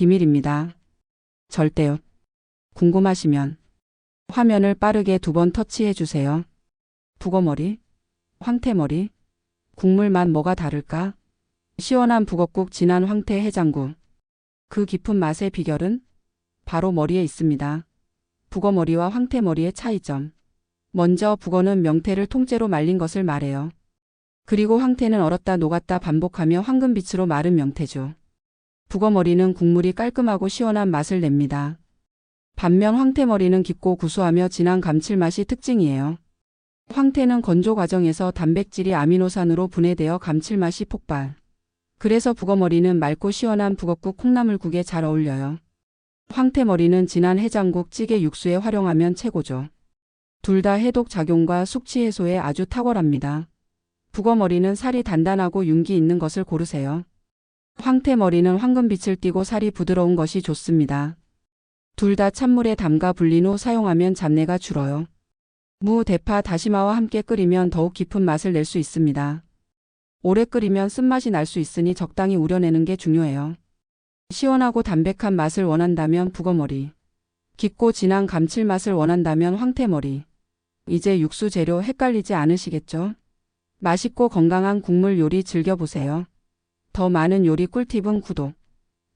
비밀입니다. 절대요. 궁금하시면 화면을 빠르게 두 번 터치해 주세요. 북어머리, 황태머리, 국물만 뭐가 다를까? 시원한 북어국 진한 황태 해장국. 그 깊은 맛의 비결은 바로 머리에 있습니다. 북어머리와 황태머리의 차이점. 먼저 북어는 명태를 통째로 말린 것을 말해요. 그리고 황태는 얼었다 녹았다 반복하며 황금빛으로 마른 명태죠. 북어머리는 국물이 깔끔하고 시원한 맛을 냅니다. 반면 황태머리는 깊고 구수하며 진한 감칠맛이 특징이에요. 황태는 건조 과정에서 단백질이 아미노산으로 분해되어 감칠맛이 폭발. 그래서 북어머리는 맑고 시원한 북어국 콩나물국에 잘 어울려요. 황태머리는 진한 해장국 찌개 육수에 활용하면 최고죠. 둘 다 해독 작용과 숙취 해소에 아주 탁월합니다. 북어머리는 살이 단단하고 윤기 있는 것을 고르세요. 황태머리는 황금빛을 띠고 살이 부드러운 것이 좋습니다. 둘 다 찬물에 담가 불린 후 사용하면 잡내가 줄어요. 무, 대파, 다시마와 함께 끓이면 더욱 깊은 맛을 낼 수 있습니다. 오래 끓이면 쓴맛이 날 수 있으니 적당히 우려내는 게 중요해요. 시원하고 담백한 맛을 원한다면 북어머리. 깊고 진한 감칠맛을 원한다면 황태머리. 이제 육수 재료 헷갈리지 않으시겠죠? 맛있고 건강한 국물 요리 즐겨보세요. 더 많은 요리 꿀팁은 구독,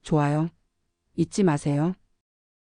좋아요 잊지 마세요.